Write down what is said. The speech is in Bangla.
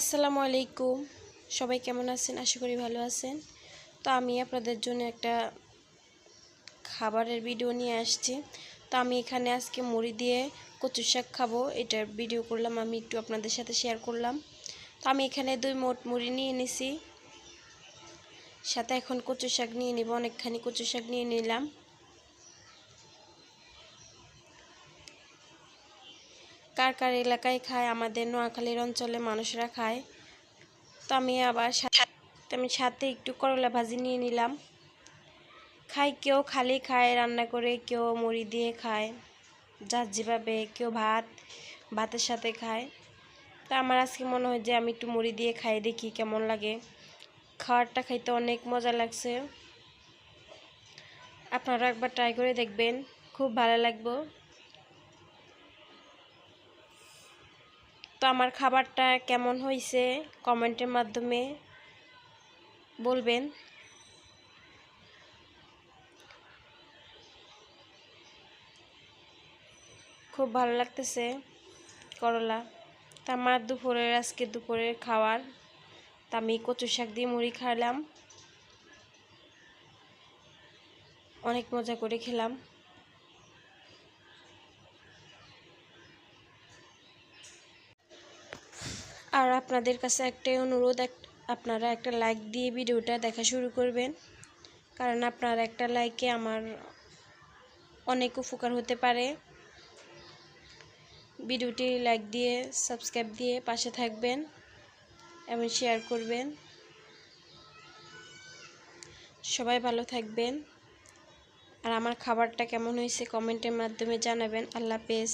আসসালামু আলাইকুম। সবাই কেমন আছেন? আশা করি ভালো আছেন। তো আমি আপনাদের জন্য একটা খাবারের ভিডিও নিয়ে আসছি। তো আমি এখানে আজকে মুড়ি দিয়ে কচু শাক খাব। এটার ভিডিও করলাম, আমি একটু আপনাদের সাথে শেয়ার করলাম। তো আমি এখানে দুই মোট মুড়ি নিয়ে নিছি। সাথে এখন কচু শাক নিয়ে নিব। অনেকখানি কচু শাক নিয়ে নিলাম। কার কার এলাকায় খায়, আমাদের নোয়াখালীর অঞ্চলে মানুষরা খায়। তো আমি আবার আমি সাথে একটু করলা ভাজি নিয়ে নিলাম। খায়, কেউ খালি খায়, রান্না করে কেউ মুড়ি দিয়ে খায়। যার যেভাবে কেউ ভাত, ভাতের সাথে খায়। তা আমার আজকে মনে হয় যে আমি একটু মুড়ি দিয়ে খাই, দেখি কেমন লাগে। খাবারটা খাইতে অনেক মজা লাগছে। আপনারা একবার ট্রাই করে দেখবেন। খুব ভালো লাগবে। তো আমার খাবারটা কেমন হয়েছে কমেন্টের মাধ্যমে বলবেন। খুব ভালো লাগতেছে করলা। তা আমার দুপুরের, আজকে দুপুরের খাওয়ার তা আমি কচু শাক দিয়ে মুড়ি খাইলাম। অনেক মজা করে খেলাম। আর আপনাদের কাছে একটাই অনুরোধ আপনারা একটা লাইক দিয়ে ভিডিওটা দেখা শুরু করবেন। কারণ আপনার একটা লাইকে আমার অনেক উপকার হতে পারে। ভিডিওটি লাইক দিয়ে সাবস্ক্রাইব দিয়ে পাশে থাকবেন এবং শেয়ার করবেন। সবাই ভালো থাকবেন। আর আমার খাবারটা কেমন হয়েছে কমেন্টের মাধ্যমে জানাবেন। আল্লাহ হাফেজ।